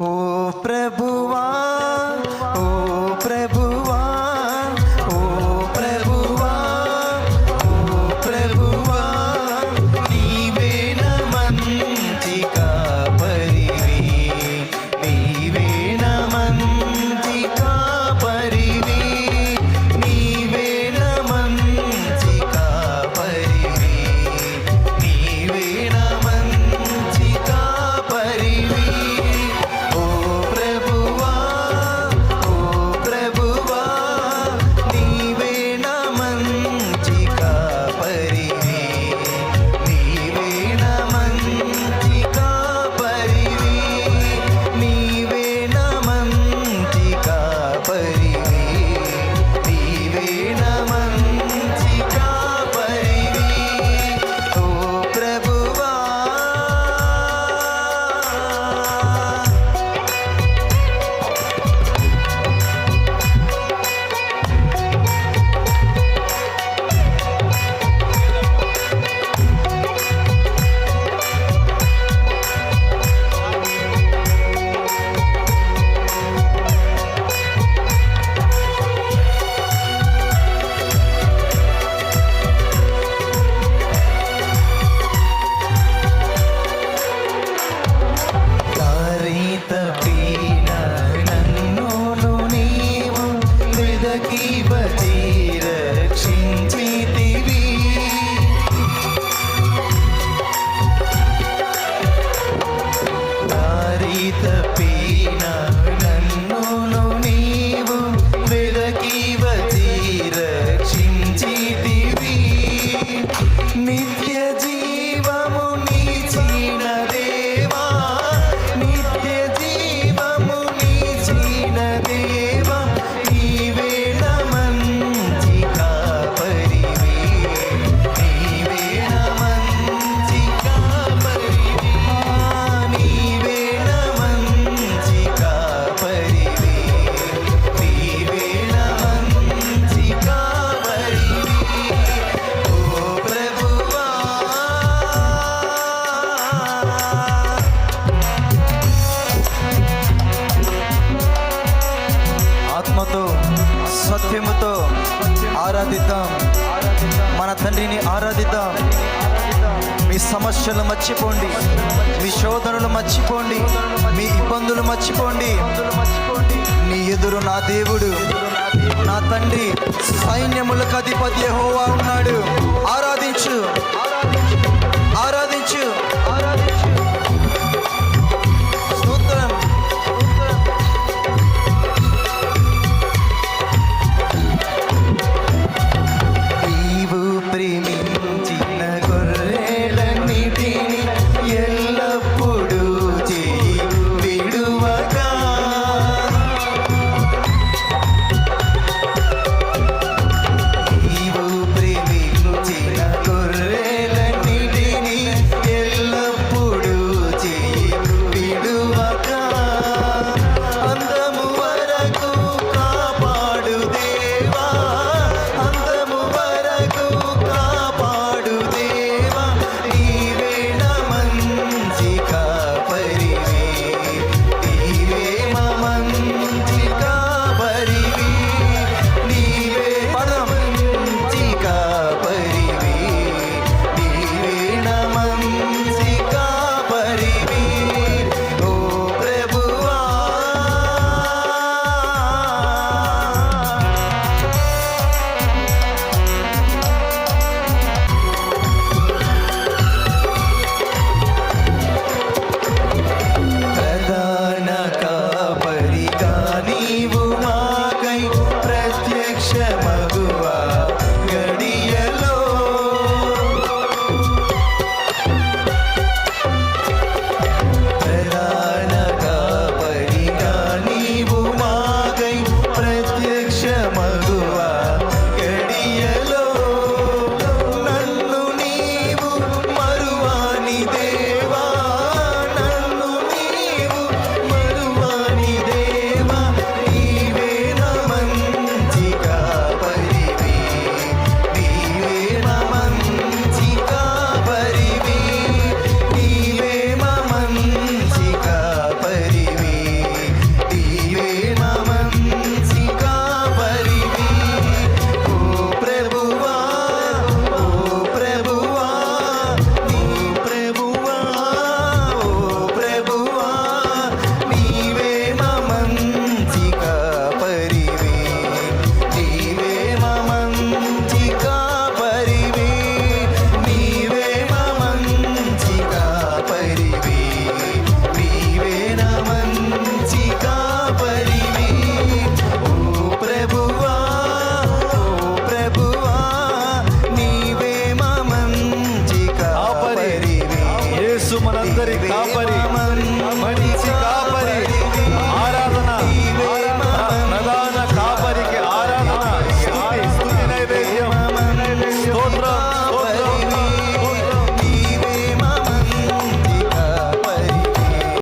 ఓ ప్రభు ఆరాధిద్దాం. మన తండ్రిని ఆరాధిద్దాం. మీ సమస్యలు మర్చిపోండి. మీ శోధనలు మర్చిపోండి. మీ ఇబ్బందులు మర్చిపోండి. నీ ఎదురు నా దేవుడు. నా తండ్రి సైన్యములకు అధిపతి హోవా ఉన్నాడు. ఆరాధించు.